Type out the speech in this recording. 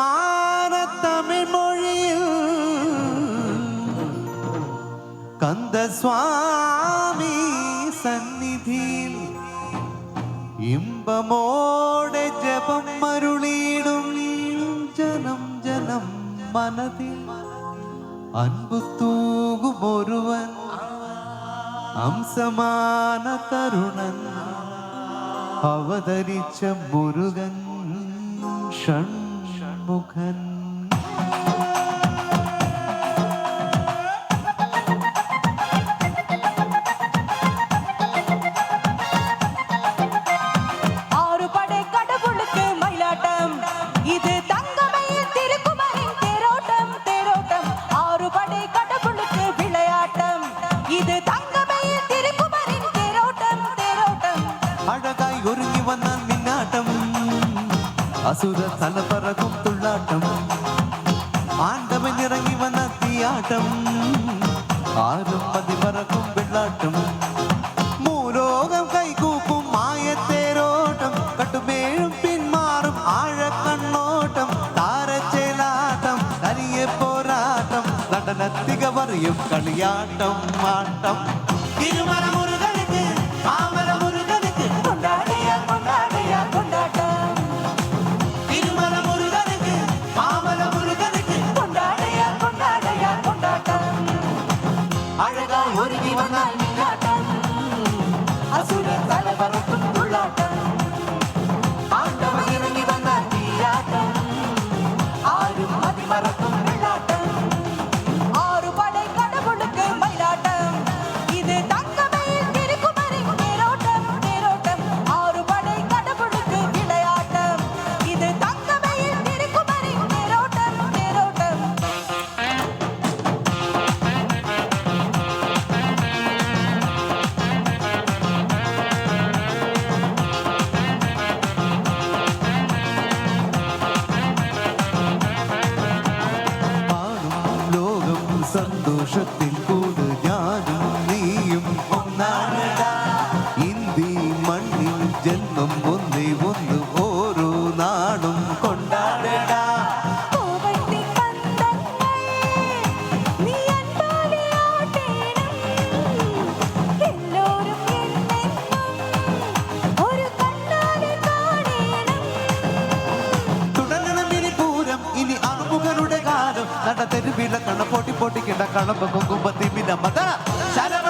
മാന തമിഴ് മൊഴിയിൽ കന്ദസ്വാമി സന്നിധിയിൽ ഇമ്പമോടെ ജപം മരുളിയിടും ജനം ജനം മനതിൽ അൻപു തൂകും അംസമാന തരുണൻ അവതരിച്ച മുരുകൻ bukan அசுர தலபரகும் துள்ளாட்டம் ஆண்டவன் இறங்கி வந்த தீயாட்டம் ஆறும் பதிபரகும் வெள்ளாட்டம் மூலோகம் கை கூப்பும் மாயத்தேரோட்டம் கட்டுமேழும் பின்மாறும் ஆழ கண்ணோட்டம் தார செயலாட்டம் அரிய போராட்டம் நடனத்திக வரையும் களியாட்டம் ஆட்டம். இருமரமுறை സന്തോഷത്തിൽ കൂട് നീയും ഒന്നാണടാ ഇന്ത്യ മണ്ണിൽ ജന്മം ഒന്നേ ഒന്ന് ഓരോ നാടും കൊണ്ടാടടാ. നട തെരുവില കണപ്പോട്ടി പൊട്ടിക്കണ്ട കളമ്പ കുങ്കുമ്പത്തി മിനമ്മ ശരവ